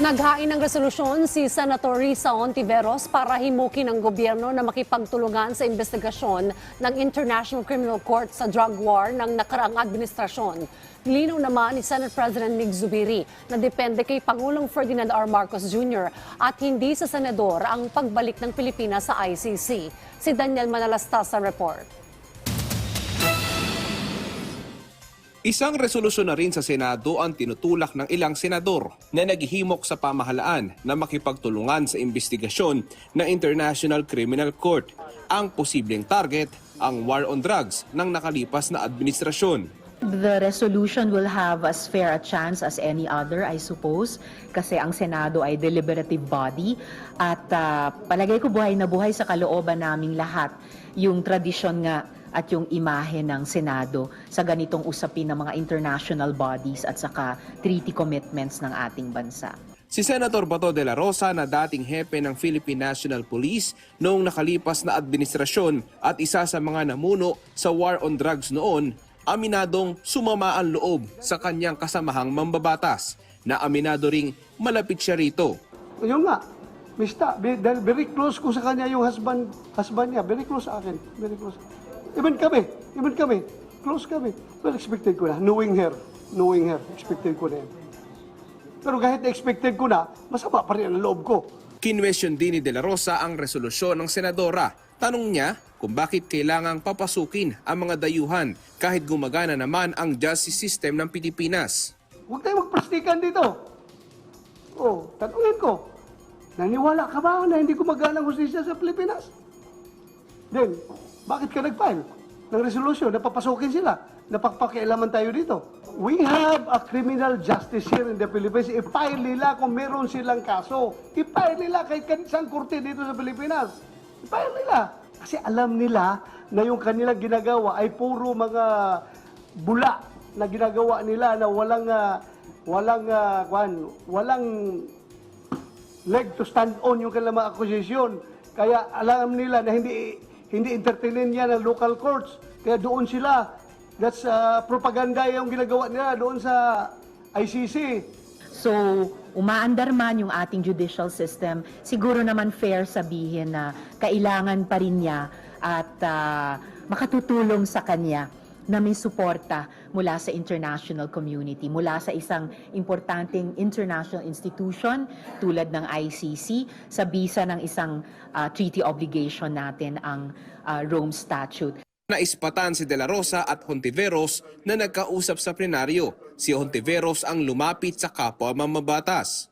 Naghain ng resolusyon si Senator Risa Ontiveros para himukin ang gobyerno na makipagtulungan sa investigasyon ng International Criminal Court sa drug war ng nakaraang administrasyon. Linaw naman ni Senate President Mig Zubiri na depende kay Pangulong Ferdinand R. Marcos Jr. at hindi sa senador ang pagbalik ng Pilipinas sa ICC. Si Daniel Manalastas sa report. Isang resolusyon na rin sa Senado ang tinutulak ng ilang senador na naghihimok sa pamahalaan na makipagtulungan sa investigasyon ng International Criminal Court. Ang posibleng target, ang war on drugs ng nakalipas na administrasyon. The resolution will have as fair a chance as any other, I suppose, kasi ang Senado ay deliberative body at ah, palagay ko buhay na buhay sa kalooban naming lahat yung tradisyon nga at yung imahe ng Senado sa ganitong usapin ng mga international bodies at saka treaty commitments ng ating bansa. Si Senator Bato de la Rosa na dating hepe ng Philippine National Police noong nakalipas na administrasyon at isa sa mga namuno sa war on drugs noon, aminadong sumama ang loob sa kanyang kasamahang mambabatas na aminado ring malapit siya rito. Yun nga, Mista, dahil very close ko sa kanya yung husband, husband niya, very close sa akin, very close. Even kami, even kami, close kami. Well, expected ko na, knowing her, knowing her, expected ko na yan. Pero kahit expected ko na, masama pa rin ang loob ko. Kinwestiyon din ni De La Rosa ang resolusyon ng senadora. Tanong niya kung bakit kailangang papasukin ang mga dayuhan kahit gumagana naman ang justice system ng Pilipinas. Huwag tayo magplastikan dito. Oh, tanungin ko, naniwala ka ba na hindi gumagana ang hustisya sa Pilipinas? Then, bakit ka nag-file ng resolution na papasukin sila? Napagpakialaman tayo dito. We have a criminal justice here in the Philippines. I-file nila kung meron silang kaso. I-file nila kahit kanisang korte dito sa Pilipinas. I-file nila. Kasi alam nila na yung kanilang ginagawa ay puro mga bula na ginagawa nila na walang ah, walang ah, kwan, walang leg to stand on yung kanilang mga accusation. Kaya alam nila na hindi hindi entertainin yan ng local courts. Kaya doon sila, that's uh, propaganda yung ginagawa nila doon sa ICC. So, umaandar man yung ating judicial system, siguro naman fair sabihin na kailangan pa rin niya at ah, makatutulong sa kanya na may suporta mula sa international community, mula sa isang importanteng international institution tulad ng ICC sa bisa ng isang ah, treaty obligation natin ang ah, Rome Statute. Naispatan si De La Rosa at Hontiveros na nagkausap sa plenaryo. Si Hontiveros ang lumapit sa kapwa mamabatas.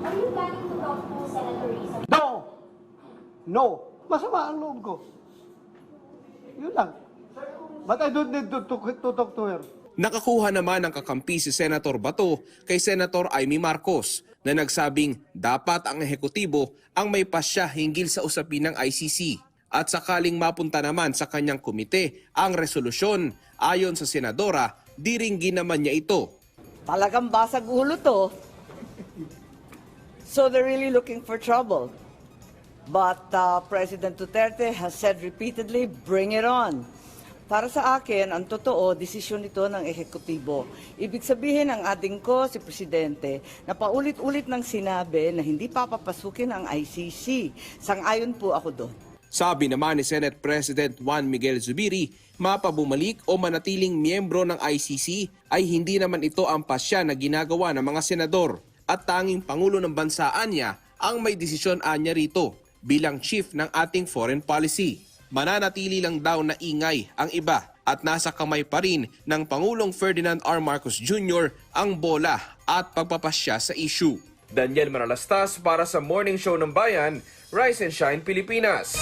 Are you planning to talk to Senator Risa? No! No! Masama ang loob ko. Yun lang. But I don't need to, to, to talk to her. Nakakuha naman ng kakampi si Senator Bato kay Senator Amy Marcos na nagsabing dapat ang ehekutibo ang may pasya hinggil sa usapin ng ICC. At sakaling mapunta naman sa kanyang komite ang resolusyon ayon sa senadora, diringgin naman niya ito. Talagang basag ulo to. So they're really looking for trouble. But uh, President Duterte has said repeatedly, bring it on. Para sa akin, ang totoo, desisyon ito ng ehekutibo. Ibig sabihin, ang ating ko, si Presidente, na paulit-ulit nang sinabi na hindi papapasukin ang ICC. Sang-ayon po ako doon. Sabi naman ni Senate President Juan Miguel Zubiri, mapabumalik o manatiling miyembro ng ICC ay hindi naman ito ang pasya na ginagawa ng mga senador at tanging Pangulo ng bansaan niya ang may desisyon anya rito bilang chief ng ating foreign policy. Mananatili lang daw na ingay ang iba at nasa kamay pa rin ng Pangulong Ferdinand R. Marcos Jr. ang bola at pagpapasya sa issue. Daniel Manalastas para sa Morning Show ng Bayan, Rise and Shine Pilipinas.